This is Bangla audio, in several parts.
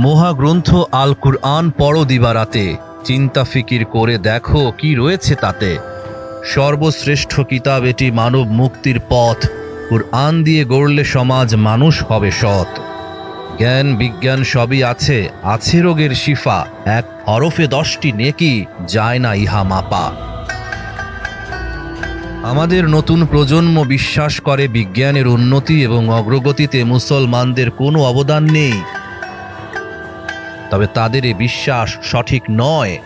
মহাগ্রন্থ আল কুরআন পড়ো দিবারাতে। চিন্তা ফিকির করে দেখো কি রয়েছে তাতে। সর্বশ্রেষ্ঠ কিতাব এটি মানব মুক্তির পথ। কুরআন দিয়ে গড়লে সমাজ মানুষ হবে সৎ। জ্ঞান, বিজ্ঞান সবই আছে আছে রোগের শিফা। এক হরফে দশটি নেকি যায় না ইহা মাপা। আমাদের নতুন প্রজন্ম বিশ্বাস করে বিজ্ঞানের উন্নতি এবং অগ্রগতিতে মুসলমানদের কোনো অবদান নেই। তবে তাদের এ বিশ্বাস সঠিক নয়।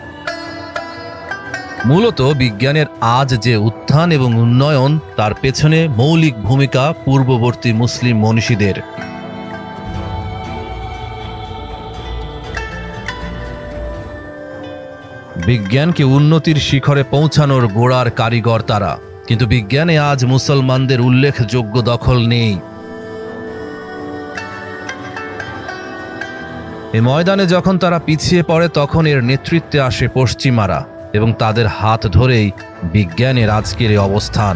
মূলত বিজ্ঞানের আজ যে উত্থান এবং উন্নয়ন, তার পেছনে মৌলিক ভূমিকা পূর্ববর্তী মুসলিম মনীষীদের। বিজ্ঞানকে উন্নতির শিখরে পৌঁছানোর গোড়ার কারিগর তারা। কিন্তু বিজ্ঞানে আজ মুসলমানদের উল্লেখযোগ্য দখল নেই। এ ময়দানে যখন তারা পিছিয়ে পড়ে, তখন এর নেতৃত্বে আসে পশ্চিমারা এবং তাদের হাত ধরেই বিজ্ঞানের আজকের এই অবস্থান।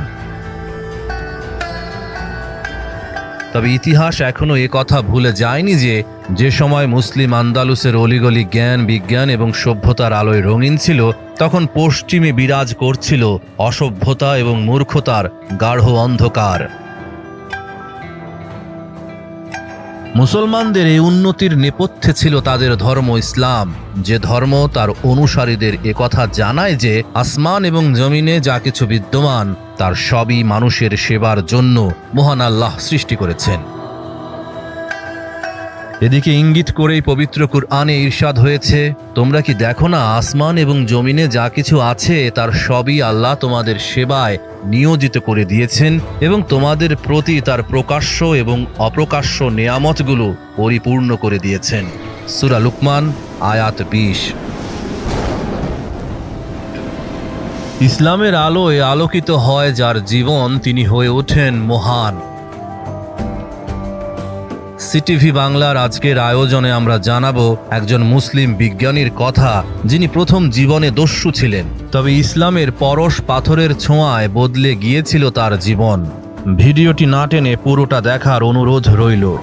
তবে ইতিহাস এখনও এ কথা ভুলে যায়নি যে যে সময় মুসলিম আন্দালুসের অলিগলি জ্ঞান, বিজ্ঞান এবং সভ্যতার আলোয় রঙিন ছিল, তখন পশ্চিমে বিরাজ করছিল অসভ্যতা এবং মূর্খতার গাঢ় অন্ধকার। মুসলমানদের এই উন্নতির নেপথ্যে ছিল তাদের ধর্ম ইসলাম। যে ধর্ম তার অনুসারীদের একথা জানায় যে, আসমান এবং জমিনে যা কিছু বিদ্যমান, তার সবই মানুষের সেবার জন্য মহান আল্লাহ সৃষ্টি করেছেন। এদিকে ইঙ্গিত করেই পবিত্র কুরআনে ঈর্ষাদ হয়েছে, তোমরা কি দেখো না আসমান এবং জমিনে যা কিছু আছে তার সবই আল্লাহ তোমাদের সেবায় নিয়োজিত করে দিয়েছেন এবং তোমাদের প্রতি তার প্রকাশ্য এবং অপ্রকাশ্য নেয়ামতগুলো পরিপূর্ণ করে দিয়েছেন। সুরা লুকমান, আয়াত বিশ। ইসলামের আলোয় আলোকিত হয় যার জীবন তিনি হয়ে ওঠেন মহান। সিটিভি বাংলার আজকের আয়োজনে আমরা জানাব একজন মুসলিম বিজ্ঞানীর কথা, যিনি প্রথম জীবনে দস্যু ছিলেন। তবে ইসলামের পরশ পাথরের ছোঁয়ায় বদলে গিয়েছিল তার জীবন। ভিডিওটি না টেনে পুরোটা দেখার অনুরোধ রইল।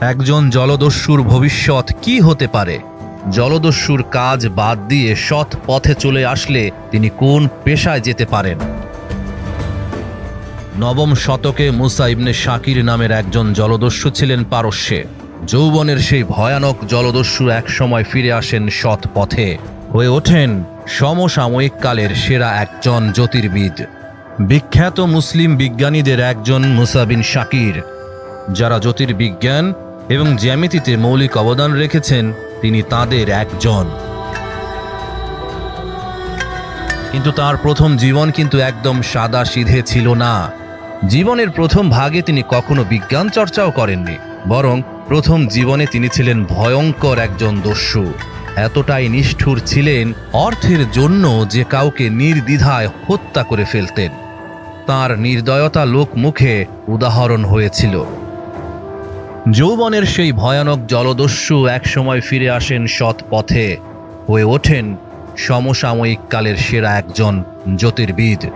একজন জলদস্যুর ভবিষ্যৎ কি হতে পারে? জলদস্যুর কাজ বাদ দিয়ে সৎ পথে চলে আসলে তিনি কোন পেশায় যেতে পারেন? নবম শতকে মুসা ইবনে শাকির নামের একজন জলদস্যু ছিলেন পারস্যে। যৌবনের সেই ভয়ানক জলদস্যু একসময় ফিরে আসেন সৎ পথে। হয়ে ওঠেন সমসাময়িক কালের সেরা একজন জ্যোতির্বিদ। বিখ্যাত মুসলিম বিজ্ঞানীদের একজন মুসাবিন শাকির। যারা জ্যোতির্বিজ্ঞান এবং জ্যামিতিতে মৌলিক অবদান রেখেছেন, তিনি তাদের একজন। কিন্তু তার প্রথম জীবন কিন্তু একদম সাদা সিধে ছিল না। জীবনের প্রথম ভাগে তিনি কখনো বিজ্ঞান চর্চাও করেননি, বরং প্রথম জীবনে তিনি ছিলেন ভয়ঙ্কর একজন দস্যু। এতটাই নিষ্ঠুর ছিলেন অর্থের জন্য যে কাউকে নির্দ্বিধায় হত্যা করে ফেলতেন। তার নির্দয়তা লোক মুখে উদাহরণ হয়েছিল। যৌবনের সেই ভয়ানক জলদস্যু একসময় ফিরে আসেন সৎ পথে হয়ে ওঠেন সমসাময়িক কালের সেরা একজন জ্যোতির্বিদ।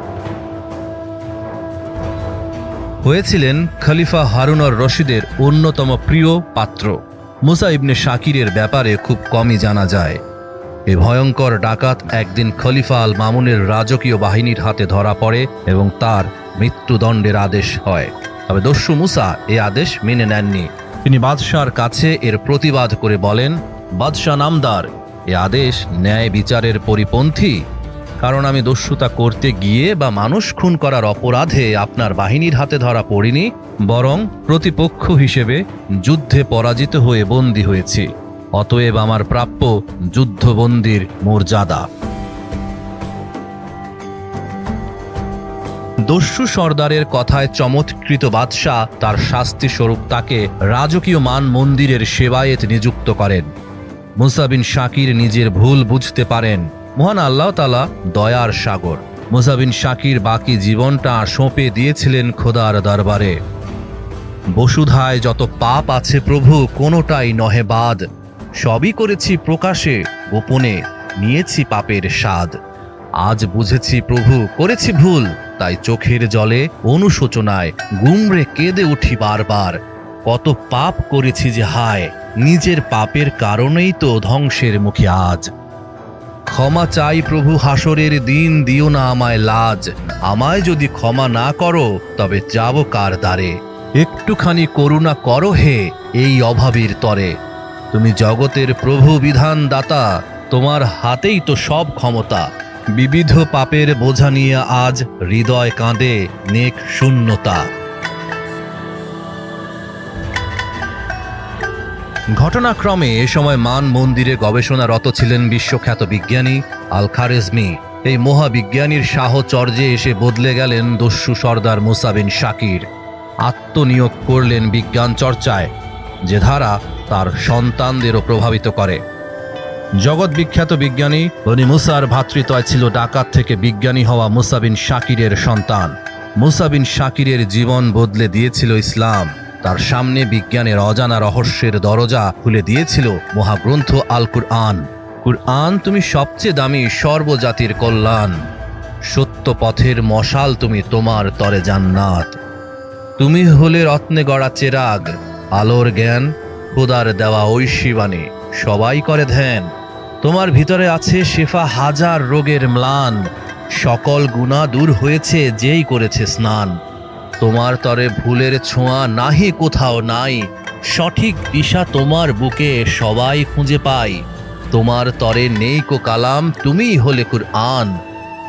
হয়েছিলেন খলিফা হারুনর রশিদের অন্যতম প্রিয় পাত্র। মুসা ইবনে শাকিরের ব্যাপারে খুব কমই জানা যায়। এ ভয়ঙ্কর ডাকাত একদিন খলিফা আল মামুনের রাজকীয় বাহিনীর হাতে ধরা পড়ে এবং তার মৃত্যুদণ্ডের আদেশ হয়। তবে দস্যু মুসা এ আদেশ মেনে নেননি। তিনি বাদশার কাছে এর প্রতিবাদ করে বলেন বাদশাহ নামদার, এ আদেশ ন্যায় বিচারের পরিপন্থী। কারণ আমি দস্যুতা করতে গিয়ে বা মানুষ খুন করার অপরাধে আপনার বাহিনীর হাতে ধরা পড়িনি, বরং প্রতিপক্ষ হিসেবে যুদ্ধে পরাজিত হয়ে বন্দী হয়েছি। অতএব আমার প্রাপ্য যুদ্ধবন্দির মর্যাদা। দস্যু সর্দারের কথায় চমৎকৃত বাদশাহ তার শাস্তি স্বরূপ তাকে রাজকীয় মান মন্দিরের সেবায়েত নিযুক্ত করেন। মুসাবিন শাকির নিজের ভুল বুঝতে পারেন। মহান আল্লাহ তালা দয়ার সাগর। মুসা বিন শাকির বাকি জীবনটা সঁপে দিয়েছিলেন খোদার দরবারে। বসুধায় যত পাপ আছে প্রভু, কোনোটাই নহে বাদ। সবই করেছি প্রকাশে, গোপনে নিয়েছি পাপের স্বাদ। আজ বুঝেছি প্রভু, করেছি ভুল, তাই চোখের জলে অনুশোচনায় গুমরে কেঁদে উঠি বারবার। কত পাপ করেছি যে হায়, নিজের পাপের কারণেই তো ধ্বংসের মুখে আজ। ক্ষমা চাই প্রভু হাসরের দিন, দিও না আমায় লাজ। আমায় যদি ক্ষমা না করো, তবে যাব কার দ্বারে? একটুখানি করুণা করো হে এই অভাবের তরে। তুমি জগতের প্রভু বিধান দাতা তোমার হাতেই তো সব ক্ষমতা। বিবিধ পাপের বোঝা নিয়ে আজ হৃদয় কাঁদে নেক শূন্যতা। ঘটনাক্রমে এ সময় মান মন্দিরে গবেষণারত ছিলেন বিশ্বখ্যাত বিজ্ঞানী আল খারেজমি এই মহাবিজ্ঞানীর সাহচর্যে এসে বদলে গেলেন দস্যু সর্দার মুসাবিন শাকির। আত্মনিয়োগ করলেন বিজ্ঞান চর্চায়, যে ধারা তার সন্তানদেরও প্রভাবিত করে। জগৎ বিখ্যাত বিজ্ঞানী বনি মুসার ভাতৃত্বয় ছিল ডাকাত থেকে বিজ্ঞানী হওয়া মুসাবিন শাকিরের সন্তান। মুসাবিন শাকিরের জীবন বদলে দিয়েছিল ইসলাম। তার সামনে বিজ্ঞানের অজানা রহস্যের দরজা খুলে দিয়েছিল মহাগ্রন্থ আল কুরআন। কুরআন তুমি সবচেয়ে দামি সর্বজাতির কল্যাণ। সত্য পথের মশাল তুমি তোমার তরে জান্নাত। তুমি হলে রত্নে গড়া চেরাগ, আলোর জ্ঞান, খোদার দেওয়া ঐশীবাণী সবাই করে ধ্যান। তোমার ভিতরে আছে শেফা হাজার রোগের ম্লান, সকল গুণা দূর হয়েছে যেই করেছে স্নান। তোমার তরে ভুলের ছোঁয়া নাহি কোথাও নাই। সঠিক দিশা তোমার বুকে সবাই খুঁজে পাই তোমার তরে নেই কো কালাম, তুমিই হলে কুরআন।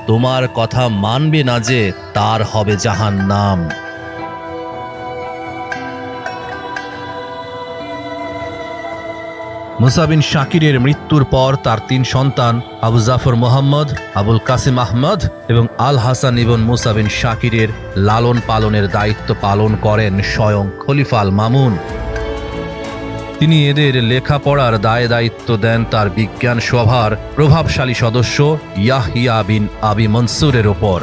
তোমার কথা মানবে না যে তার হবে জাহান নাম মুসাবিন শাকিরের মৃত্যুর পর তার তিন সন্তান, আবু জাফর মোহাম্মদ, আবুল কাসিম আহমদ এবং আল হাসান ইবন মুসাবিন শাকিরের লালন পালনের দায়িত্ব পালন করেন স্বয়ং খলিফা আল মামুন। তিনি এদের লেখাপড়ার দায় দায়িত্ব দেন তার বিজ্ঞান সভার প্রভাবশালী সদস্য ইয়াহিয়া বিন আবি মনসুরের ওপর।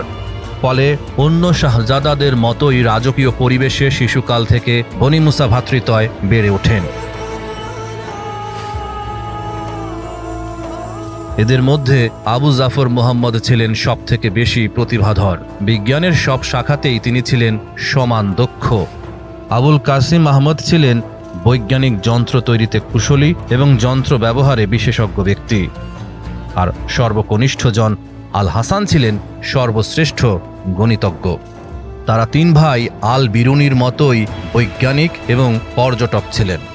ফলে অন্য শাহজাদাদের মতোই রাজকীয় পরিবেশে শিশুকাল থেকে বনি মুসা ভাতৃত্বয় বেড়ে ওঠেন। এদের মধ্যে আবু জাফর মোহাম্মদ ছিলেন সব থেকে বেশি প্রতিভাধর। বিজ্ঞানের সব শাখাতেই তিনি ছিলেন সমান দক্ষ। আবুল কাসিম আহমদ ছিলেন বৈজ্ঞানিক যন্ত্র তৈরিতে কুশলী এবং যন্ত্র ব্যবহারে বিশেষজ্ঞ ব্যক্তি। আর সর্বকনিষ্ঠজন আল হাসান ছিলেন সর্বশ্রেষ্ঠ গণিতজ্ঞ। তারা তিন ভাই আল বিরুনির মতোই বৈজ্ঞানিক এবং পর্যটক ছিলেন।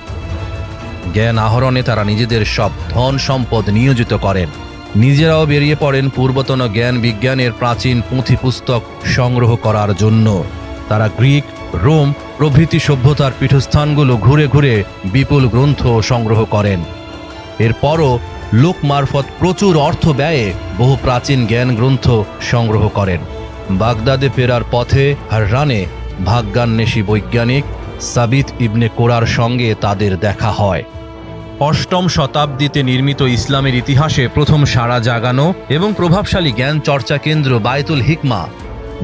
জ্ঞান আহরণে তারা নিজেদের সব ধন সম্পদ নিয়োজিত করেন। নিজেরাও বেরিয়ে পড়েন পূর্বতন জ্ঞান বিজ্ঞানের প্রাচীন পুঁথি পুস্তক সংগ্রহ করার জন্য। তারা গ্রিক, রোম প্রভৃতি সভ্যতার পীঠস্থানগুলো ঘুরে ঘুরে বিপুল গ্রন্থ সংগ্রহ করেন। এরপরও লোক মারফত প্রচুর অর্থ ব্যয়ে বহু প্রাচীন জ্ঞান গ্রন্থ সংগ্রহ করেন। বাগদাদে ফেরার পথে হাররানে ভাগ্যান্বেষী বৈজ্ঞানিক সাবিত ইবনে কোরার সঙ্গে তাদের দেখা হয়। অষ্টম শতাব্দীতে নির্মিত ইসলামের ইতিহাসে প্রথম সাড়া জাগানো এবং প্রভাবশালী জ্ঞান চর্চা কেন্দ্র বায়তুল হিকমা,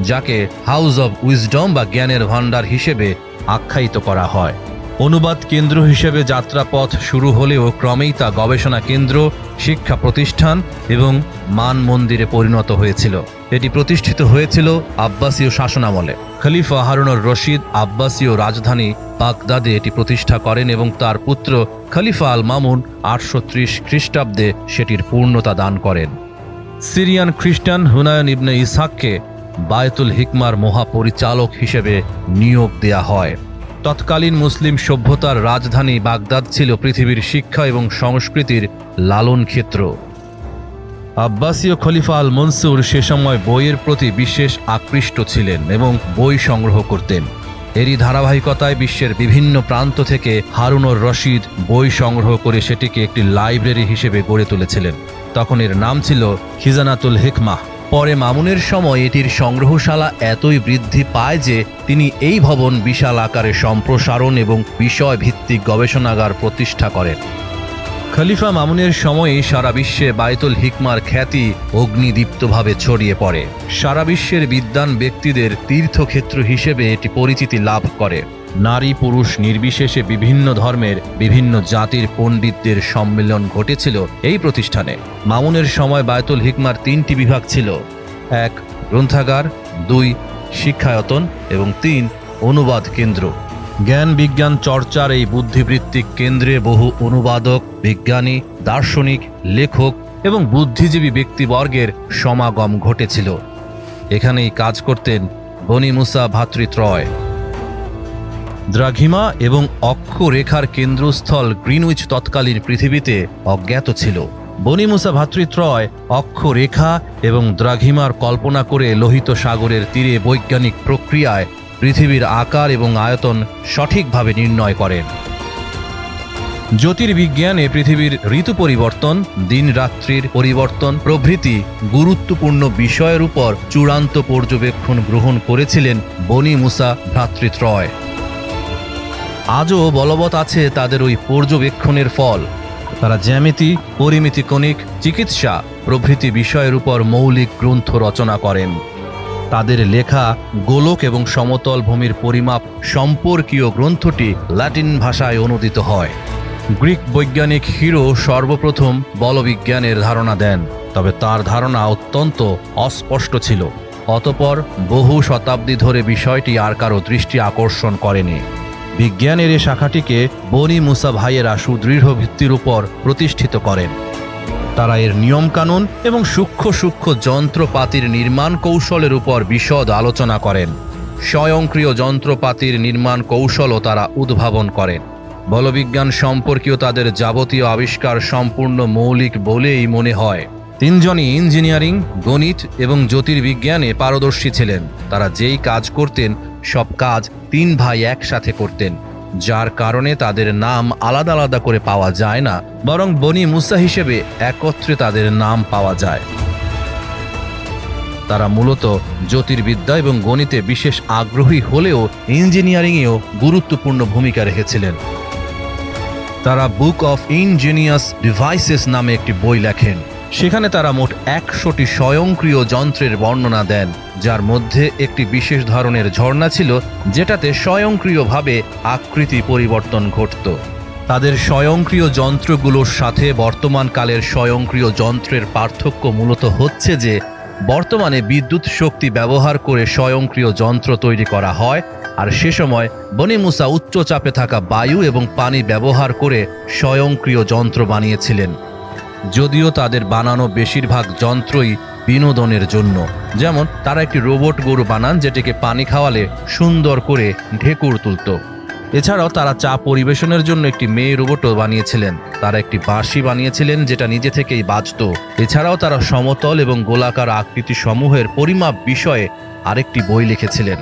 যাকে হাউস অব উইজডম বা জ্ঞানের ভাণ্ডার হিসেবে আখ্যায়িত করা হয়। অনুবাদ কেন্দ্র হিসেবে যাত্রাপথ শুরু হলেও ক্রমেই তা গবেষণা কেন্দ্র, শিক্ষা প্রতিষ্ঠান এবং মান মন্দিরে পরিণত হয়েছিল। এটি প্রতিষ্ঠিত হয়েছিল আব্বাসীয় শাসনামলে। খলিফা হারুনুর রশিদ আব্বাসীয় রাজধানী বাগদাদে এটি প্রতিষ্ঠা করেন এবং তার পুত্র খলিফা আল মামুন আটশো ত্রিশ খ্রিস্টাব্দে সেটির পূর্ণতা দান করেন। সিরিয়ান খ্রিস্টান হুনায়ন ইবনে ইসহাককে বায়তুল হিকমার মহাপরিচালক হিসেবে নিয়োগ দেয়া হয়। তৎকালীন মুসলিম সভ্যতার রাজধানী বাগদাদ ছিল পৃথিবীর শিক্ষা এবং সংস্কৃতির লালন ক্ষেত্র। আব্বাসীয় খলিফা আল মনসুর সে সময় বইয়ের প্রতি বিশেষ আকৃষ্ট ছিলেন এবং বই সংগ্রহ করতেন। এরই ধারাবাহিকতায় বিশ্বের বিভিন্ন প্রান্ত থেকে হারুনুর রশিদ বই সংগ্রহ করে সেটিকে একটি লাইব্রেরি হিসেবে গড়ে তুলেছিলেন। তখন এর নাম ছিল খিজানাতুল হিকমাহ। পরে মামুনের সময় এটির সংগ্রহশালা এতই বৃদ্ধি পায় যে তিনি এই ভবন বিশাল আকারে সম্প্রসারণ এবং বিষয় ভিত্তিক গবেষণাগার প্রতিষ্ঠা করেন। খলিফা মামুনের সময়ে সারা বিশ্বে বায়তুল হিকমার খ্যাতি অগ্নিদীপ্তভাবে ছড়িয়ে পড়ে। সারা বিশ্বের বিদ্বান ব্যক্তিদের তীর্থক্ষেত্র হিসেবে এটি পরিচিতি লাভ করে। নারী পুরুষ নির্বিশেষে বিভিন্ন ধর্মের, বিভিন্ন জাতির পণ্ডিতদের সম্মেলন ঘটেছিল এই প্রতিষ্ঠানে। মামুনের সময় বায়তুল হিকমার তিনটি বিভাগ ছিল। এক, গ্রন্থাগার, দুই, শিক্ষায়তন এবং তিন, অনুবাদ কেন্দ্র। জ্ঞান বিজ্ঞান চর্চার এই বুদ্ধিবৃত্তিক কেন্দ্রে বহু অনুবাদক, বিজ্ঞানী, দার্শনিক, লেখক এবং বুদ্ধিজীবী ব্যক্তিবর্গের সমাগম ঘটেছিল। এখানেই কাজ করতেন বনি মুসা ভাতৃত্রয়। দ্রাঘিমা এবং অক্ষরেখার কেন্দ্রস্থল গ্রিনউইচ তৎকালীন পৃথিবীতে অজ্ঞাত ছিল। বনিমুসা ভাতৃত্রয় অক্ষরেখা এবং দ্রাঘিমার কল্পনা করে লোহিত সাগরের তীরে বৈজ্ঞানিক প্রক্রিয়ায় পৃথিবীর আকার এবং আয়তন সঠিকভাবে নির্ণয় করেন। জ্যোতির্বিজ্ঞানে পৃথিবীর ঋতু পরিবর্তন দিন রাত্রির পরিবর্তন প্রভৃতি গুরুত্বপূর্ণ বিষয়ের উপর চূড়ান্ত পর্যবেক্ষণ গ্রহণ করেছিলেন বনি মুসা ভ্রাতৃত্রয়। আজও বলবৎ আছে তাদের ওই পর্যবেক্ষণের ফল। তারা জ্যামিতি, পরিমিতি কণিক, চিকিৎসা প্রভৃতি বিষয়ের উপর মৌলিক গ্রন্থ রচনা করেন। তাদের লেখা গোলক এবং সমতল ভূমির পরিমাপ সম্পর্কীয় গ্রন্থটি ল্যাটিন ভাষায় অনুদিত হয়। গ্রিক বৈজ্ঞানিক হিরো সর্বপ্রথম বলবিজ্ঞানের ধারণা দেন, তবে তার ধারণা অত্যন্ত অস্পষ্ট ছিল। অতপর বহু শতাব্দী ধরে বিষয়টি আর কারও দৃষ্টি আকর্ষণ করেনি। বিজ্ঞানের এ শাখাটিকে বনি মুসা ভাইয়েরা সুদৃঢ় ভিত্তির উপর প্রতিষ্ঠিত করেন। তারা এর নিয়মকানুন এবং সূক্ষ্ম সূক্ষ্ম যন্ত্রপাতির নির্মাণ কৌশলের উপর বিশদ আলোচনা করেন। স্বয়ংক্রিয় যন্ত্রপাতির নির্মাণ কৌশলও তারা উদ্ভাবন করেন। বলবিজ্ঞান সম্পর্কীয় তাদের যাবতীয় আবিষ্কার সম্পূর্ণ মৌলিক বলেই মনে হয়। তিনজনই ইঞ্জিনিয়ারিং, গণিত এবং জ্যোতির্বিজ্ঞানে পারদর্শী ছিলেন। তারা যেই কাজ করতেন, সব কাজ তিন ভাই একসাথে করতেন। যার কারণে তাদের নাম আলাদা আলাদা করে পাওয়া যায় না, বরং বনি মুসা হিসেবে একত্রে তাদের নাম পাওয়া যায়। তারা মূলত জ্যোতির্বিদ্যা এবং গণিতে বিশেষ আগ্রহী হলেও ইঞ্জিনিয়ারিংয়েও গুরুত্বপূর্ণ ভূমিকা রেখেছিলেন। তারা বুক অফ ইঞ্জিনিয়াস ডিভাইসেস নামে একটি বই লেখেন। সেখানে তারা মোট একশোটি স্বয়ংক্রিয় যন্ত্রের বর্ণনা দেন, যার মধ্যে একটি বিশেষ ধরনের ঝর্ণা ছিল, যেটাতে স্বয়ংক্রিয়ভাবে আকৃতি পরিবর্তন ঘটত। তাদের স্বয়ংক্রিয় যন্ত্রগুলোর সাথে বর্তমান কালের স্বয়ংক্রিয় যন্ত্রের পার্থক্য মূলত হচ্ছে যে, বর্তমানে বিদ্যুৎ শক্তি ব্যবহার করে স্বয়ংক্রিয় যন্ত্র তৈরি করা হয়, আর সে সময় বনিমুসা উচ্চ চাপে থাকা বায়ু এবং পানি ব্যবহার করে স্বয়ংক্রিয় যন্ত্র বানিয়েছিলেন। যদিও তাদের বানানো বেশিরভাগ যন্ত্রই বিনোদনের জন্য। যেমন, তারা একটি রোবট গরু বানান যেটিকে পানি খাওয়ালে সুন্দর করে ঢেকুর তুলত। এছাড়াও তারা চা পরিবেশনের জন্য একটি মেয়ে রোবটও বানিয়েছিলেন। তারা একটি বাঁশি বানিয়েছিলেন যেটা নিজে থেকেই বাজত। এছাড়াও তারা সমতল এবং গোলাকার আকৃতি সমূহের পরিমাপ বিষয়ে আরেকটি বই লিখেছিলেন।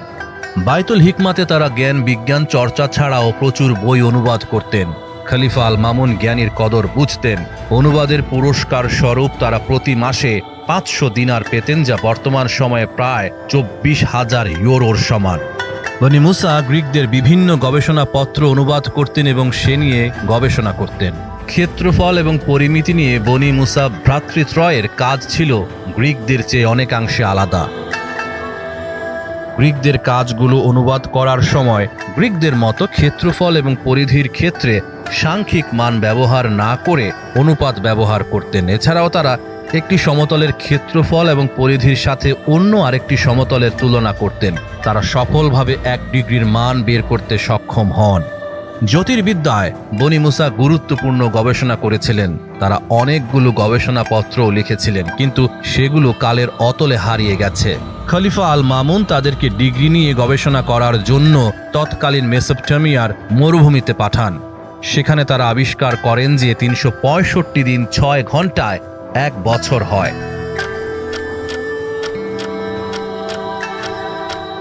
বাইতুল হিকমাতে তারা জ্ঞান বিজ্ঞান চর্চা ছাড়াও প্রচুর বই অনুবাদ করতেন। খলিফা আল মামুন জ্ঞানীর কদর বুঝতেন। অনুবাদের পুরস্কার স্বরূপ তারা প্রতি মাসে পাঁচশো দিনার পেতেন, যা বর্তমান সময়ে প্রায় চব্বিশ হাজার ইউরোর সমান। বনি মুসা গ্রিকদের বিভিন্ন গবেষণাপত্র অনুবাদ করতেন এবং সে নিয়ে গবেষণা করতেন। ক্ষেত্রফল এবং পরিমিতি নিয়ে বনি মুসা ভ্রাতৃত্রয়ের কাজ ছিল গ্রিকদের চেয়ে অনেকাংশে আলাদা। গ্রিকদের কাজগুলো অনুবাদ করার সময় গ্রিকদের মতো ক্ষেত্রফল এবং পরিধির ক্ষেত্রে সাংখ্যিক মান ব্যবহার না করে অনুপাত ব্যবহার করতেন। এছাড়াও তারা একটি সমতলের ক্ষেত্রফল এবং পরিধির সাথে অন্য আরেকটি সমতলের তুলনা করতেন। তারা সফলভাবে এক ডিগ্রির মান বের করতে সক্ষম হন। জ্যোতির্বিদ্যায় বনিমুসা গুরুত্বপূর্ণ গবেষণা করেছিলেন। তারা অনেকগুলো গবেষণাপত্রও লিখেছিলেন, কিন্তু সেগুলো কালের অতলে হারিয়ে গেছে। খলিফা আল মামুন তাদেরকে ডিগ্রি নিয়ে গবেষণা করার জন্য তৎকালীন মেসোপটেমিয়ার মরুভূমিতে পাঠান। সেখানে তারা আবিষ্কার করেন যে তিনশো পঁয়ষট্টি দিন ছয় ঘন্টায় এক বছর হয়।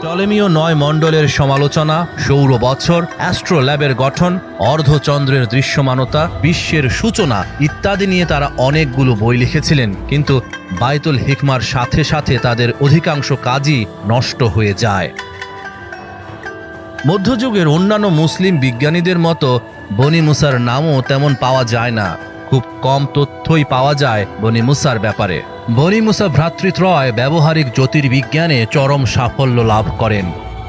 টলেমীয় নয় মণ্ডলের সমালোচনা, সৌর বছর, অ্যাস্ট্রোল্যাবের গঠন, অর্ধচন্দ্রের দৃশ্যমানতা, বিশ্বের সূচনা ইত্যাদি নিয়ে তারা অনেকগুলো বই লিখেছিলেন, কিন্তু বাইতুল হিকমার সাথে সাথে তাদের অধিকাংশ কাজই নষ্ট হয়ে যায়। মধ্যযুগের অন্যান্য মুসলিম বিজ্ঞানীদের মতো বনি মুসার নামও তেমন পাওয়া যায় না। খুব কম তথ্যই পাওয়া যায় বনি মুসার ব্যাপারে। বনি মুসা ভ্রাতৃত্রয় ব্যবহারিক জ্যোতির্বিজ্ঞানে চরম সাফল্য লাভ করেন।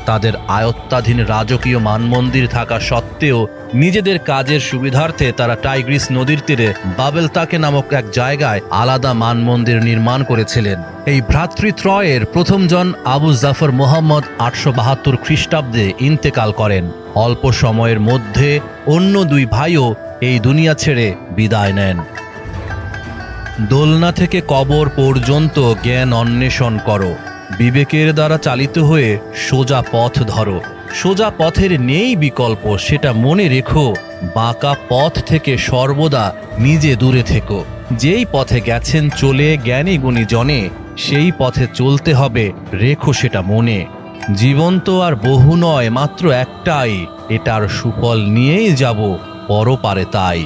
তাদের আয়ত্তাধীন রাজকীয় মানমন্দির থাকা সত্ত্বেও নিজেদের কাজের সুবিধার্থে তারা টাইগ্রিস নদীর তীরে বাবেল তাকে নামক এক জায়গায় আলাদা মানমন্দির নির্মাণ করেছিলেন। এই ভ্রাতৃত্রয়ের প্রথমজন আবু জাফর মোহাম্মদ আটশো বাহাত্তর খ্রিস্টাব্দে ইন্তেকাল করেন। অল্প সময়ের মধ্যে অন্য দুই ভাইও এই দুনিয়া ছেড়ে বিদায় নেন। দোলনা থেকে কবর পর্যন্ত জ্ঞান অন্বেষণ করো। বিবেকের দ্বারা চালিত হয়ে সোজা পথ ধরো। সোজা পথের নেই বিকল্প, সেটা মনে রেখো। বাঁকা পথ থেকে সর্বদা নিজে দূরে থেকো। যেই পথে গেছেন চলে জ্ঞানী গুণী জনে, সেই পথে চলতে হবে, রেখো সেটা মনে। জীবন তো আর বহু নয়, মাত্র একটাই, এটার সুফল নিয়েই যাব, পরপারে তাই।